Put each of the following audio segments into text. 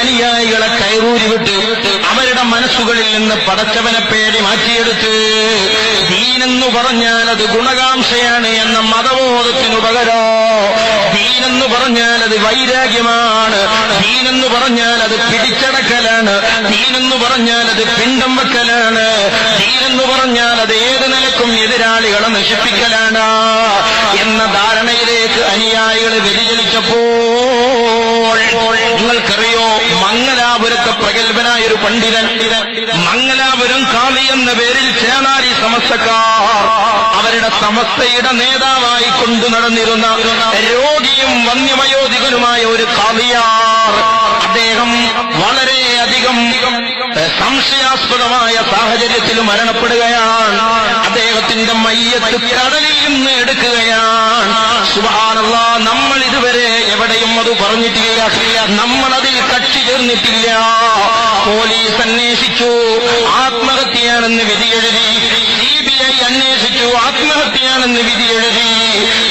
അനുയായികളെ കൈകൂരി വിട്ട് അവരുടെ മനസ്സുകളിൽ നിന്ന് പടച്ചവനെ പേടി മാറ്റിയെടുത്ത് ദീനെന്ന് പറഞ്ഞാൽ അത് ഗുണകാംക്ഷയാണ് എന്ന മതബോധത്തിനു പകരോ ദീനെന്ന് പറഞ്ഞാൽ അത് വൈരാഗ്യമാണ് ദീനെന്ന് പറഞ്ഞാൽ അത് പിടിച്ചടക്കലാണ് ദീനെന്ന് പറഞ്ഞാൽ അത് പിണ്ടം വെക്കലാണ് ദീനെന്ന് പറഞ്ഞാൽ അത് ഏത് നിലക്കും എതിരാളികളെ നശിപ്പിക്കലാണ് എന്ന ധാരണയിലേക്ക് അനുയായികൾ വ്യതിചലിച്ചപ്പോൾ നിങ്ങൾക്കറിയോ മംഗലാപുരത്തെ പ്രഗത്ഭനായ ഒരു പണ്ഡിതൻ മംഗലാപുരം കാളി എന്ന പേരിൽ ചേനാരി സമസ്തക്കാർ അവരുടെ സമസ്തയുടെ നേതാവായി കൊണ്ടു നടന്നിരുന്ന രോഗിയും വന്യമയോധികനുമായ ഒരു കാളിയാർ അദ്ദേഹം വളരെയധികം സംശയാസ്പദമായ സാഹചര്യത്തിൽ മരണപ്പെടുകയാണ്. അദ്ദേഹത്തിന്റെ മയ്യത്ത് കടലിൽ നിന്ന് എടുക്കുകയാണ്. സുബാനല്ല നമ്മൾ ഇതുവരെ എവിടെയും അത് പറഞ്ഞിട്ടില്ല. നമ്മൾ അതിൽ കക്ഷി ചേർന്നിട്ടില്ല. പോലീസ് അന്വേഷിച്ചു. ആത്മഹത്യയാണെന്ന് വിധിയെഴുതി സി ബി ഐ അന്വേഷിച്ചു. ആത്മഹത്യയാണെന്ന് വിധിയെഴുതി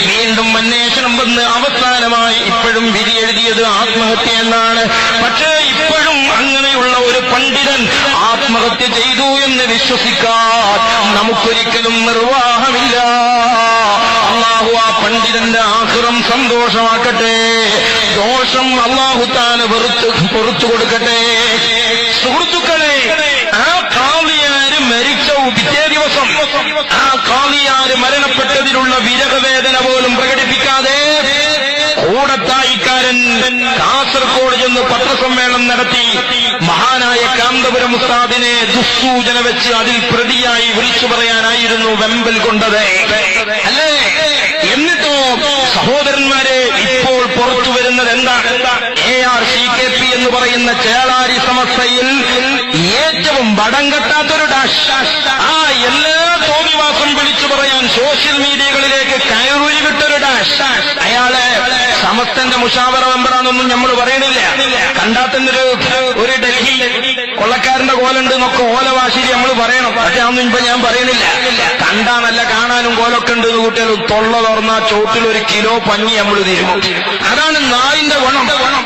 വീണ്ടും അന്വേഷണം വന്ന് അവസാനമായി ഇപ്പോഴും വിധി എഴുതിയത് ആത്മഹത്യ എന്നാണ്. പക്ഷേ ഇപ്പോഴും അങ്ങനെയുള്ള ഒരു പണ്ഡിതൻ ആത്മഹത്യ ചെയ്തു എന്ന് വിശ്വസിക്കാൻ നമുക്കൊരിക്കലും നിർവാഹമില്ല. അള്ളാഹു ആ പണ്ഡിതന്റെ ആഹ്റം സന്തോഷമാക്കട്ടെ. ദോഷം അള്ളാഹു താന് വെറുത്ത് പൊറത്തു കൊടുക്കട്ടെ. സുഹൃത്തുക്കളെ ആ കാളിയാര് മരിച്ച പിറ്റേ ദിവസം ആ കാളിയാര് മരണപ്പെട്ടതിലുള്ള വിരഹവേദന പോലും പ്രകടിപ്പിക്കാതെ കൂടത്തായിക്കാരൻ കാസർകോട് ചെന്ന് പത്രസമ്മേളനം നടത്തി മഹാനായ കാന്തപുരം ഉസ്താദിനെ ദുസ്സൂചന വെച്ച് അതിൽ പ്രതിയായി വിളിച്ചു പറയാനായിരുന്നു വെമ്പൽ കൊണ്ടത്. അല്ലേ? എന്നിട്ടോ സഹോദരന്മാരെ ഇപ്പോൾ പുറത്തു വരുന്നത് എന്താ? A R C K P എന്ന് പറയുന്ന ചേളാരി സമസ്തയിൽ ഏറ്റവും വടം കെട്ടാത്തൊരു ഡാഷ്. ആ എല്ലാ തോന്നിവാസം വിളിച്ചു പറയാൻ സോഷ്യൽ മീഡിയകളിലേക്ക് വിട്ടൊരു ഡാഷ്. അയാൾ സമസ്തന്റെ മുഷാവറ മെമ്പറാണെന്നൊന്നും നമ്മൾ പറയണില്ല. കണ്ടാത്തന്നൊരു ഒരു ഡൽഹി കൊള്ളക്കാരന്റെ കോലുണ്ട് എന്നൊക്കെ ഓലവാശിരി നമ്മൾ പറയണം. പക്ഷെ അതൊന്നും ഇപ്പൊ ഞാൻ പറയുന്നില്ല കണ്ടാന്നല്ല നല്ല കാണാനും കോലൊക്കെ ഉണ്ട് എന്ന് കൂട്ടിയാൽ തൊള്ള തുറന്ന ചോട്ടിൽ ഒരു കിലോ പഞ്ഞി നമ്മൾ തരും. അതാണ് നായിന്റെ ഗുണം.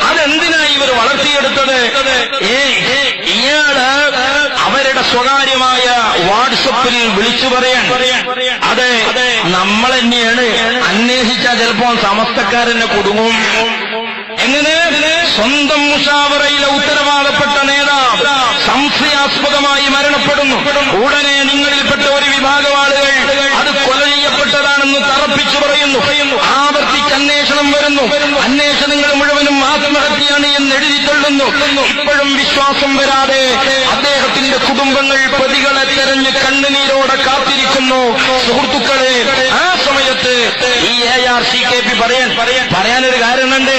അതെന്തിനാ ഇവർ വളർത്തിയെടുത്തത്? ഏ ഇയാൾ സ്വകാര്യമായ വാട്സപ്പിൽ വിളിച്ചു പറയാൻ അതെ നമ്മൾ തന്നെയാണ് അന്വേഷിച്ചാൽ ചിലപ്പോൾ സമസ്തക്കാരനെ കുടുങ്ങും. എങ്ങനെ? സ്വന്തം മുഷാവറയിലെ ഉത്തരവാദപ്പെട്ട നേതാവ് സംശയാസ്പദമായി മരണപ്പെടുന്നു. ഉടനെ നിങ്ങളിൽപ്പെട്ട ഒരു വിഭാഗം ആളുകൾ അത് കൊല ചെയ്യപ്പെട്ടതാണെന്ന് തറപ്പിച്ചു പറയുന്നു. ആവർത്തിച്ച് അന്വേഷണം വരുന്നു. അന്വേഷണങ്ങൾ മുഴുവൻ എഴുതി ഇപ്പോഴും വിശ്വാസം വരാതെ അദ്ദേഹത്തിന്റെ കുടുംബങ്ങൾ പ്രതികളെ തെരഞ്ഞ് കണ്ണുനീരോടെ കാത്തിരിക്കുന്നു. സുഹൃത്തുക്കളെ ആ സമയത്ത് ഈ A R C K P പറയാൻ പറയാനൊരു കാര്യമുണ്ട്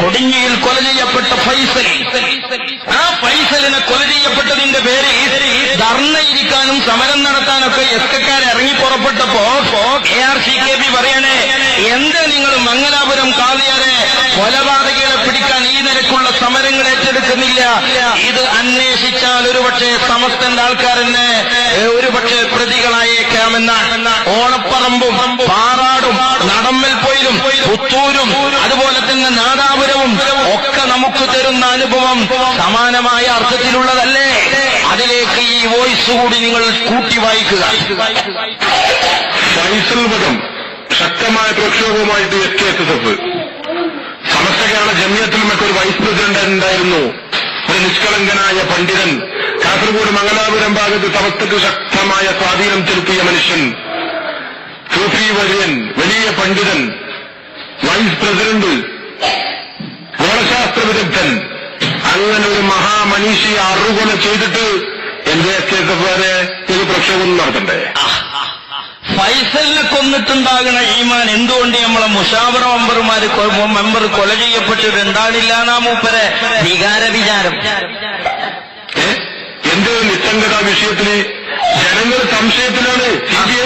കൊടിഞ്ഞിയിൽ കൊല ചെയ്യപ്പെട്ട ഫൈസൽ. ആ ഫൈസലിനെ കൊല ചെയ്യപ്പെട്ടതിന്റെ പേര് ധർണയിരിക്കാനും സമരം നടത്താനൊക്കെ എസ് കെക്കാർ ഇറങ്ങി പുറപ്പെട്ടപ്പോ A R C K P പറയണേ എന്ത് നിങ്ങൾ മംഗലാപുരം കാതിയാരെ കൊലപാതകളെ പിടിക്കാൻ ഈ നിരക്കുള്ള സമരങ്ങൾ ഏറ്റെടുക്കുന്നില്ല? ഇത് അന്വേഷിച്ചാൽ ഒരുപക്ഷെ സമസ്തന്റെ ആൾക്കാരെന്നെ ഒരുപക്ഷെ പ്രതികളായേക്കാമെന്നാണ് ഓണപ്പറമ്പും പാറാടും നടമ്മൽ പോയിലും പുത്തൂരും അതുപോലെ തന്നെ നാദാപുരവും ഒക്കെ നമുക്ക് തരുന്ന അനുഭവം സമാനമായ അർത്ഥത്തിലുള്ളതല്ലേ? അതിലേക്ക് ഈ വോയിസ് കൂടി നിങ്ങൾ കൂട്ടി വായിക്കുക. ഫൈസൽ വധം ശക്തമായ പ്രക്ഷോഭവുമായിട്ട് S K S S F Samastha Kerala ജമിയത്തിൽ മറ്റൊരു വൈസ് പ്രസിഡന്റ് ഉണ്ടായിരുന്നു. ഒരു നിഷ്കളങ്കനായ പണ്ഡിതൻ. കാസർഗോഡ് മംഗലാപുരം ഭാഗത്ത് സമസ്തക്ക് ശക്തമായ സ്വാധീനം ചെലുത്തിയ മനുഷ്യൻ. സൂഫി വര്യൻ വലിയ പണ്ഡിതൻ. Vice president. ഗോളശാസ്ത്ര വിദഗ്ധൻ അങ്ങനെ ഒരു മഹാമനീഷി അറുകൊല ചെയ്തിട്ട് എന്റെ കെ എസ് ഇത് പ്രക്ഷോഭം നടത്തണ്ടേ ഫൈസലിനെ കൊന്നിട്ടുണ്ടാകുന്ന ഈമാൻ എന്തുകൊണ്ട് നമ്മളെ മുഷാവറ മെമ്പർമാര് മെമ്പർ കൊല ചെയ്യപ്പെട്ടിട്ട് എന്താണില്ലാന്നാ മൂപ്പരെ? വികാര വിചാരം? എന്ത് നിസ്സംഗത വിഷയത്തിന് ജനങ്ങൾ സംശയത്തിലാണ് സി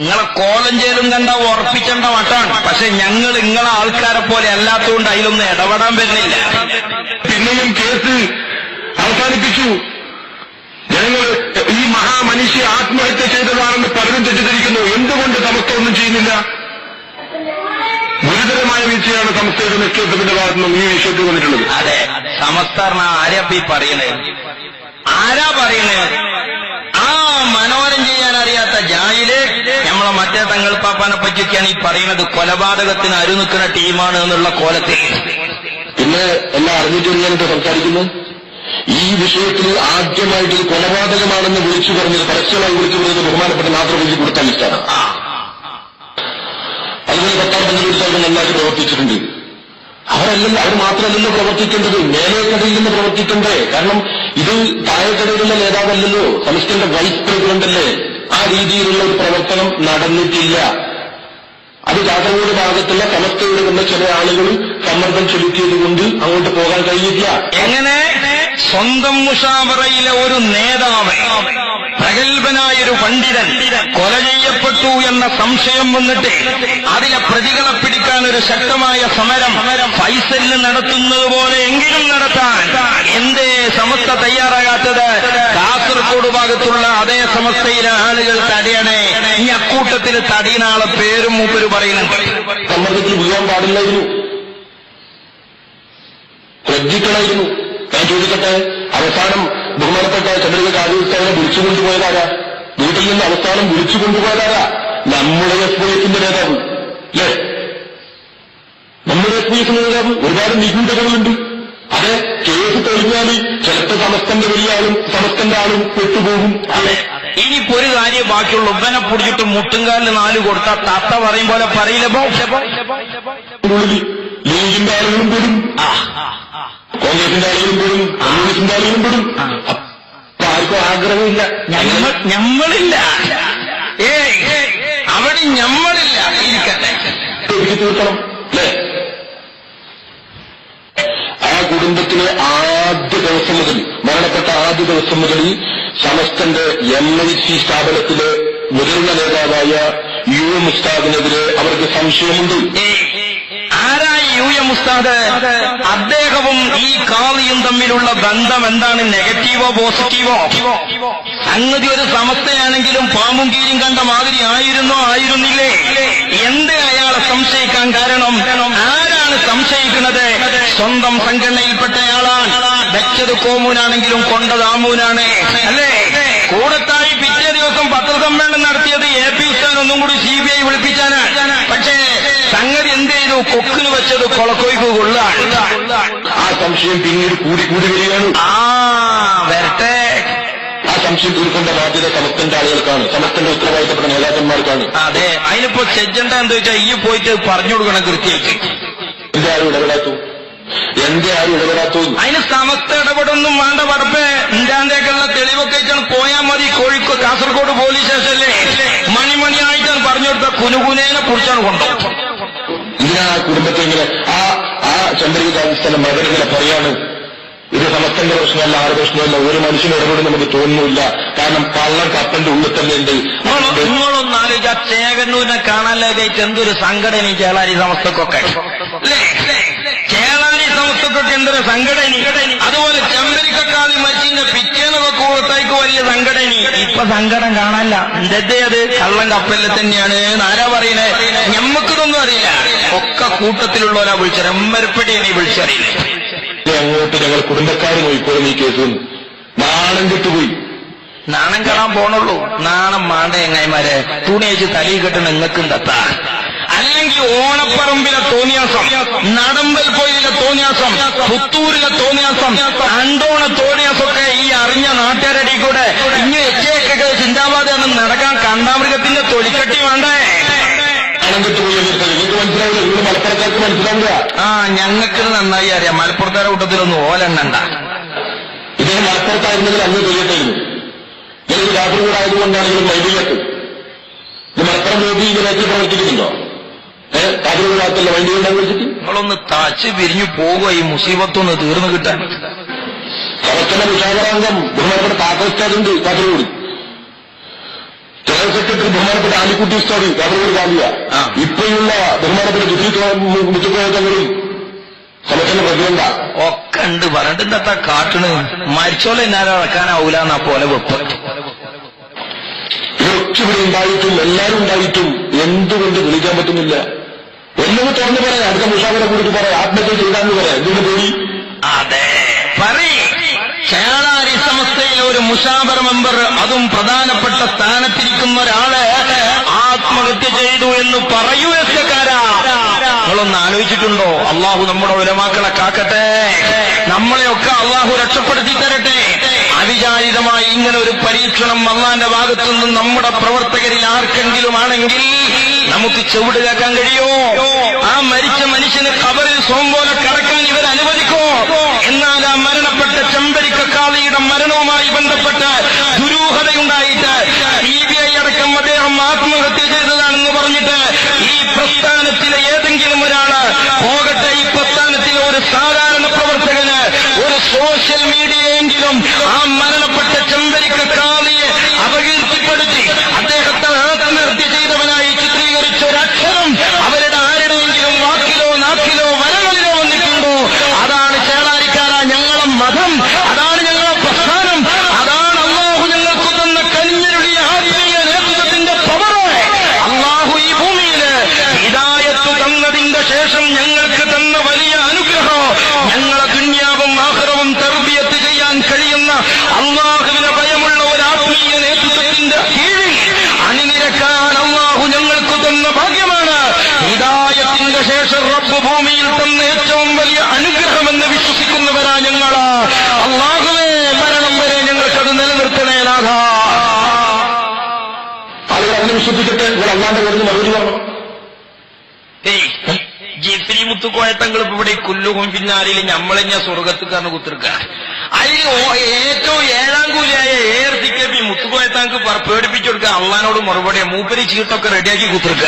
നിങ്ങളെ കോലഞ്ചേലും കണ്ട ഉറപ്പിച്ചേണ്ട മട്ടാണ് പക്ഷെ ഞങ്ങൾ നിങ്ങളെ ആൾക്കാരെ പോലെ അല്ലാത്തതുകൊണ്ട് അതിലൊന്നും ഇടപെടാൻ വരുന്നില്ല. പിന്നെയും കേസ് അവസാനിപ്പിച്ചു. ജനങ്ങൾ ഈ മഹാമനുഷ്യ ആത്മഹത്യ ചെയ്തതാണെന്ന് പലരും തെറ്റിദ്ധരിക്കുന്നു. എന്തുകൊണ്ട് സമസ്ത ഒന്നും ചെയ്യുന്നില്ല? ഗുരുതരമായ വീഴ്ചയാണ് സമസ്തയുടെ നിക്ഷേപത്തിന്റെ ഭാഗത്തു നിന്നും ഈ വിഷയത്തിൽ വന്നിട്ടുള്ളത്. അതെ സമസ്ത ആരാ ഈ പറയണേ? ആരാ പറയണേ? ആ മനോരം ചെയ്യാൻ അറിയാത്ത ജായിൽ നമ്മളെ മറ്റേ തങ്ങൾ പാപ്പാനെ പറ്റിയൊക്കെയാണ് ഈ പറയുന്നത്. കൊലപാതകത്തിന് അരു നിൽക്കുന്ന ടീമാണ് എന്നുള്ള കോലത്തിൽ. പിന്നെ എല്ലാം അറിഞ്ഞിട്ട് ഞാനിപ്പോ സംസാരിക്കുന്നു. ഈ വിഷയത്തിൽ ആദ്യമായിട്ട് ഒരു കൊലപാതകമാണെന്ന് വിളിച്ചു പറഞ്ഞത് പരസ്യമായി വിളിച്ചു പറഞ്ഞത് ബഹുമാനപ്പെട്ട നാത്രപതി കൊടുത്ത ലിസ്റ്റാണ് ആ. അതുപോലെ പത്താം പഞ്ചവത്സരം നന്നായിട്ട് പ്രവർത്തിച്ചിട്ടുണ്ട്. അവരല്ലല്ലോ അവർ മാത്രമല്ലല്ലോ പ്രവർത്തിക്കേണ്ടത്. മേലേക്കടയിൽ നിന്ന് പ്രവർത്തിക്കണ്ടേ. കാരണം ഇത് താഴെക്കടയിലുള്ള നേതാവല്ലല്ലോ. സംസ്ഥാന വൈസ് പ്രസിഡന്റ് അല്ലേ രീതിയിലുള്ള ഒരു പ്രവർത്തനം നടന്നിട്ടില്ല. അത് കാസർഗോഡ് ഭാഗത്തുള്ള സമസ്തയുടെ വന്ന ചില ആളുകൾ സമ്മർദ്ദം ചെലുത്തിയത് കൊണ്ട് അങ്ങോട്ട് പോകാൻ കഴിയില്ല എങ്ങനെ? സ്വന്തം മുഷാവറയിലെ ഒരു നേതാവ് പ്രഗത്ഭനായ ഒരു പണ്ഡിതൻ കൊല ചെയ്യപ്പെട്ടു എന്ന സംശയം വന്നിട്ട് അതിലെ പ്രതികളെ പിടിക്കാൻ ഒരു ശക്തമായ സമരം ഫൈസലിന് നടത്തുന്നത് പോലെ എങ്കിലും നടത്താൻ എന്തേ സമസ്ത തയ്യാറാകാത്തത് കാസർഗോഡ് ഭാഗത്തുള്ള അതേ സമസ്തയിലെ ആളുകൾ തടയണേ. ഈ അക്കൂട്ടത്തിൽ തടയുന്ന ആളെ പേരും മൂപ്പര് പറയുന്നുണ്ട് സമ്മർദ്ദത്തിൽ വീഴാൻ പാടില്ലായിരുന്നു. ലജ്ജിക്കണമായിരുന്നു ഞാൻ ചോദിക്കട്ടെ അവസാനം ബഹുമാനപ്പെട്ട ചന്ദ്രിക കാര്യസ്ഥാനെ വിളിച്ചുകൊണ്ടുപോയതാരാ വീട്ടിൽ നിന്ന് അവസാനം വിളിച്ചുകൊണ്ടുപോയതാരാ നമ്മുടെ എസ് പി എഫിന്റെ നേതാവ്. അല്ലേ നമ്മുടെ എസ് പി എഫിന്റെ നേതാവ് ഒരുപാട് നിഗൂഢതകളുണ്ട് അതെ കേസ് കഴിഞ്ഞാൽ ചിലപ്പോൾ സമസ്തന്റെ വലിയാലും സമസ്തന്റെ ആളും പെട്ടുപോകും. അതെ ഇനിയിപ്പോ ഒരു കാര്യം ബാക്കിയുള്ള. ഉപ്പനെ പൊടിച്ചിട്ട് മുട്ടുംകാലിന് നാല് കൊടുത്താൽ തത്ത പറയും പോലെ പറയില്ലപ്പോ ലീഗിന്റെ ആളുകളും പെടും. കോൺഗ്രസിന്റെ ആളുകളും പെടും. കമ്മ്യൂണിസ്റ്റിന്റെ ആളുകളും പെടും. അപ്പൊ ആർക്കും ആഗ്രഹമില്ല. ഞമ്മ ഞമ്മളില്ല. ഏയ് അവിടെ ഞമ്മളില്ല. ഇരിക്കട്ടെ. തീർക്കണം. കുടുംബത്തിലെ ആദ്യ ദിവസം മുതൽ മരണപ്പെട്ട ആദ്യ ദിവസം മുതൽ സമസ്തന്റെ എം ഐ സി സ്ഥാപനത്തിലെ മുതിർന്ന നേതാവായ യു എം ഉസ്താദിനെതിരെ അവർക്ക് സംശയമുണ്ട്. ആരായി യു എം ഉസ്താദ്? അദ്ദേഹവും ഈ കാളിയും തമ്മിലുള്ള ബന്ധം എന്താണ്? നെഗറ്റീവോ പോസിറ്റീവോ? സംഗതി ഒരു സമസ്തയാണെങ്കിലും പാമ്പും കീഴും കണ്ട മാതിരി ആയിരുന്നോ ആയിരുന്നില്ലേ? എന്ത് അയാളെ സംശയിക്കാൻ കാരണം? ആരാണ് സംശയിക്കുന്നത്? സ്വന്തം സംഘടനയിൽപ്പെട്ടയാളാണ്. വെച്ചത് കോമൂനാണെങ്കിലും കൊണ്ടത് ആമൂനാണ്. അല്ലേ? കൂടത്തായി പിറ്റേ ദിവസം പത്രസമ്മേളനം നടത്തിയത് എ പി ഉസ്താൻ ഒന്നും കൂടി സി ബി ഐ വിളിപ്പിച്ചാനാണ്. പക്ഷേ സംഗതി എന്ത് ചെയ്തു? കൊക്കിന് വെച്ചത് കൊളക്കോയ്ക്ക് കൊള്ളാണ് ആ സംശയം പിന്നീട് കൂടി കൂടി വരികയാണ്. ആ വരട്ടെ. സംശയം തീർക്കേണ്ട ബാധ്യത സമസ്തന്റെ ആളുകൾക്കാണ്. സമസ്തന്റെ ഉത്തരവാദിത്തപ്പെട്ട നേതാക്കന്മാർക്കാണ്. അതെ അതിനിപ്പോ ചെജണ്ട എന്താ വെച്ചാൽ ഈ പോയിട്ട് പറഞ്ഞു കൊടുക്കണം കൃത്യമായിട്ട്. എന്റെ ആരും ഇടപെടാത്തു? എന്റെ ആരും ഇടപെടാത്തു? അതിന് സമസ്ത ഇടപെടൊന്നും വേണ്ട പടപ്പേ ഇന്ത്യാന്റെയൊക്കെയുള്ള തെളിവൊക്കെ വെച്ചാണ് പോയാൽ മതി. കോഴിക്കോട് കാസർഗോഡ് പോലീസ് സ്റ്റേഷനിലെ മണിമണിയായിട്ടാണ് പറഞ്ഞു കൊടുത്ത കുനുകുനേനെ കുറിച്ചാണ് കൊണ്ടുപോകും ഇതിനാ ആ കുടുംബത്തെ ഇങ്ങനെ ആ ആ ചന്ദ്രിക സ്ഥലം മകൻ ഇങ്ങനെ പറയാണ്? ഇത് സമത്തിന്റെ പ്രശ്നമല്ല ആരുടെ പ്രശ്നമല്ല ഒരു മനുഷ്യന്റെ ഇടപെടും നമുക്ക് തോന്നുന്നില്ല. കാരണം കള്ളൻ കപ്പന്റെ ഉള്ളിൽ തന്നെ ഉണ്ട്. നിങ്ങളൊന്നും ആലോചിച്ച ചേകന്നൂരിനെ കാണാനായിട്ട് എന്തൊരു സംഘടന ഈ ചേളാരി സമസ്തക്കൊക്കെ? അല്ലേ? ചേളാരി സമസ്തക്കൊക്കെ എന്തൊരു സംഘടന അതുപോലെ ചെമ്പരിക്കാളി മച്ചിന്റെ പിറ്റേന്നൊക്കെ കൂടത്തേക്ക് വലിയ സംഘടന ഇപ്പൊ സങ്കടം കാണാനില്ല. എന്തേ അത്? കള്ളൻ കപ്പലിൽ തന്നെയാണ്. ആരാ പറയണേ? ഞമ്മക്കിതൊന്നും അറിയില്ല. ഒക്കെ കൂട്ടത്തിലുള്ളവരാ വിളിച്ചത്. എമ്മരപ്പടിയാണ് ഈ വിളിച്ചറിയില്ലേ അങ്ങോട്ട് ഞങ്ങൾ കുടുംബക്കാർ നോയിക്കോളും ഈ കേസിൽ നാണം കെട്ടുപോയി. നാണം കാണാൻ പോണുള്ളൂ. നാണം മാണ്ട എങ്ങായിമാരെ. തുണി വെച്ച് തലയിൽ കെട്ടണ നിങ്ങൾക്കും തത്താ. അല്ലെങ്കിൽ ഓണപ്പറമ്പിലെ തോന്നിയാസം നടമ്പൽ പോയിലെ തോന്നിയാസം പുത്തൂരിലെ തോന്നിയാസം അണ്ടോണ തോന്നിയാസൊക്കെ ഈ അറിഞ്ഞ നാട്ടുകാരടി കൂടെ ഇനി എച്ചയൊക്കെ ഒന്നും നടക്കാൻ കണ്ടാമൃഗത്തിന്റെ തൊലിക്കട്ടി വേണ്ടേ? മനസ്സിലാവില്ല നിങ്ങൾ മലപ്പുറക്കാർക്ക് മനസ്സിലാവില്ല ആ ഞങ്ങൾക്ക് നന്നായി അറിയാം. മലപ്പുറത്താരുടെ കൂട്ടത്തിലൊന്നും ഓലെണ്ണണ്ട. ഇദ്ദേഹം മലപ്പുറത്തായിരുന്നെങ്കിൽ അന്ന് ചെയ്യട്ടായിരുന്നു ഇതൊരു ആയതുകൊണ്ടാണെങ്കിലും വൈദ്യുതി ഇത് മലപ്പുറം നോക്കി ഇതിനകത്ത് പ്രവർത്തിക്കുന്നുണ്ടോ? ഏഹ് വൈദ്യുതി ഉണ്ടാകും വെച്ചിട്ട്? നിങ്ങളൊന്ന് തച്ച് പിരിഞ്ഞു പോകുക ഈ മുസീബത്തൊന്ന് തീർന്നു കിട്ടാൻ. സമസ്തന്റെ വിശാഖരാംഗം ബഹുമാനപ്പെട്ട താക്കോസ്റ്റാദുണ്ട് കാസർഗോഡ് ജനറൽ സെക്രട്ടറി ബഹുമാനപ്പെട്ട ആലിക്കുട്ടി സ്റ്റോറി ഗവർണർ ഗാന്ധിയ. ഇപ്പോഴുള്ള ബഹുമാനപ്പെട്ട മുത്തുക്കോയത്തങ്ങളും സമസ്തന്റെ പ്രസിഡന്റാ. ഒക്കെ ഉണ്ട്. പറഞ്ഞിട്ട് എന്താ കാട്ടണ്? മരിച്ചോലെ എന്നാലും ഇറക്കാനാവൂല എന്നാ പോലെ വെപ്പ്. ഇവിടെ ഉണ്ടായിട്ടും എല്ലാവരും ഉണ്ടായിട്ടും എന്തുകൊണ്ട് വിളിക്കാൻ പറ്റുന്നില്ല? ഒന്നത് തുറന്നു പറയാം. അടുത്ത മുഷാവിനെ കുറിച്ച് പറയാം. ആത്മഹത്യ ചെയ്താന്ന് പറയാം. എന്തിനു പേടി? മുഷാവറ മെമ്പർ അതും പ്രധാനപ്പെട്ട സ്ഥാനത്തിരിക്കുന്ന ഒരാൾ ആത്മഹത്യ ചെയ്തു എന്ന് പറയൂ എത്തക്കാരാ നിങ്ങളൊന്ന് ആലോചിച്ചിട്ടുണ്ടോ? അള്ളാഹു നമ്മുടെ ഉലമാക്കളെ കാക്കട്ടെ. നമ്മളെയൊക്കെ അള്ളാഹു രക്ഷപ്പെടുത്തി തരട്ടെ. അവിചാരിതമായി ഇങ്ങനെ ഒരു പരീക്ഷണം അള്ളാന്റെ ഭാഗത്തു നിന്നും നമ്മുടെ പ്രവർത്തകരിൽ ആർക്കെങ്കിലും ആണെങ്കിൽ നമുക്ക് ചെവിട് കേൾക്കാൻ കഴിയോ ആ മരിച്ച മനുഷ്യന് കബറിൽ സോം പോലെ കിടക്കാൻ ഇവർ അനുവദിക്കോ? എന്നാൽ ആ മരണപ്പെട്ട ചെമ്പരിക്കാളിയുടെ മരണവുമായി ബന്ധപ്പെട്ട് ആളുകൾ നിങ്ങൾ അല്ലാണ്ട് അള്ളാന്റെ പേരിൽ മറുപടി പറഞ്ഞു. ഏയ് ജിഫ്രി മുത്തുക്കോയത്തങ്ങൾ ഇവിടെ കുല്ലുകും പിന്നാലിൽ ഞമ്മളെഞ്ഞ സ്വർഗത്തുകാരന് കുത്തിർക്ക അതിൽ ഏറ്റവും ഏഴാം കൂലിയായ എയർ ടിക്കറ്റ് ഈ മുത്തുക്കോയത്താങ്ക് പേടിപ്പിച്ചു കൊടുക്കുക അള്ളഹാനോട് മറുപടി മൂപ്പര് ചീട്ടൊക്കെ റെഡിയാക്കി കുത്തിർക്ക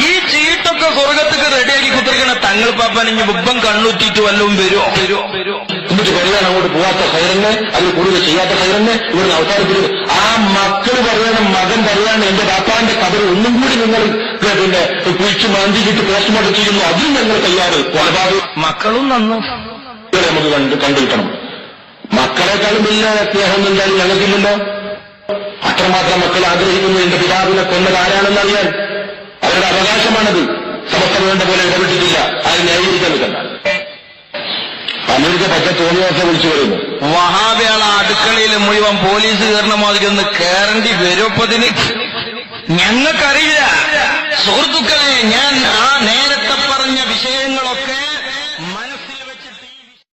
ഈ ചീട്ടൊക്കെ സ്വർഗത്തൊക്കെ റെഡിയാക്കി കുത്തിർക്കണ തങ്ങൾ പാപ്പാൻ ഇനി ബുബം കണ്ണുറ്റിട്ട് വല്ലതും വരുമോ വരുമോ വരുമോ എന്നിട്ട് പറയാൻ അങ്ങോട്ട് പോവാത്ത സൈറന് അതിൽ കൂടുതൽ ചെയ്യാത്ത സൈറന് ഇവിടുന്ന് അവസാനിപ്പിക്കുന്നത് ആ മക്കൾ പറയണം മകൻ പറയാണ് എന്റെ ബാപ്പാന്റെ കബർ ഒന്നും കൂടി നിങ്ങൾ പിന്നെ കുഴിച്ച് മാന്തിച്ചിട്ട് പോസ്റ്റ്മോർട്ടം ചെയ്യുന്നു. അതിനും ഞങ്ങൾ തയ്യാറ്. കൊലപാതകം. മക്കളും നന്നു. നമുക്ക് കണ്ട് കണ്ടുകിട്ടണം. മക്കളെക്കാളും വലിയ സ്നേഹം എന്തായാലും ഞങ്ങൾക്കില്ലല്ലോ. അത്രമാത്രം മക്കൾ ആഗ്രഹിക്കുന്നു. എന്റെ പിതാവിനെ കൊന്നത് ആരാണെന്ന് അറിയാൻ അവരുടെ അവകാശമാണത്. സമസ്ത വേണ്ട പോലെ ഇടപെട്ടിട്ടില്ല. അത് ന്യായീകരിക്കാൻ നിൽക്കണ്ട. അമേരിക്ക പച്ച തോന്നിയൊക്കെ വിളിച്ചു വരുന്നു. വഹാബിയാളെ അടുക്കളയിൽ മുഴുവൻ പോലീസ് കയറുന്ന മാതിരി ഒന്ന് കയറേണ്ടി വരുമ്പതിന് ഞങ്ങൾക്കറിയില്ല. സുഹൃത്തുക്കളെ ഞാൻ ആ നേരത്തെ പറഞ്ഞ വിഷയങ്ങളൊക്കെ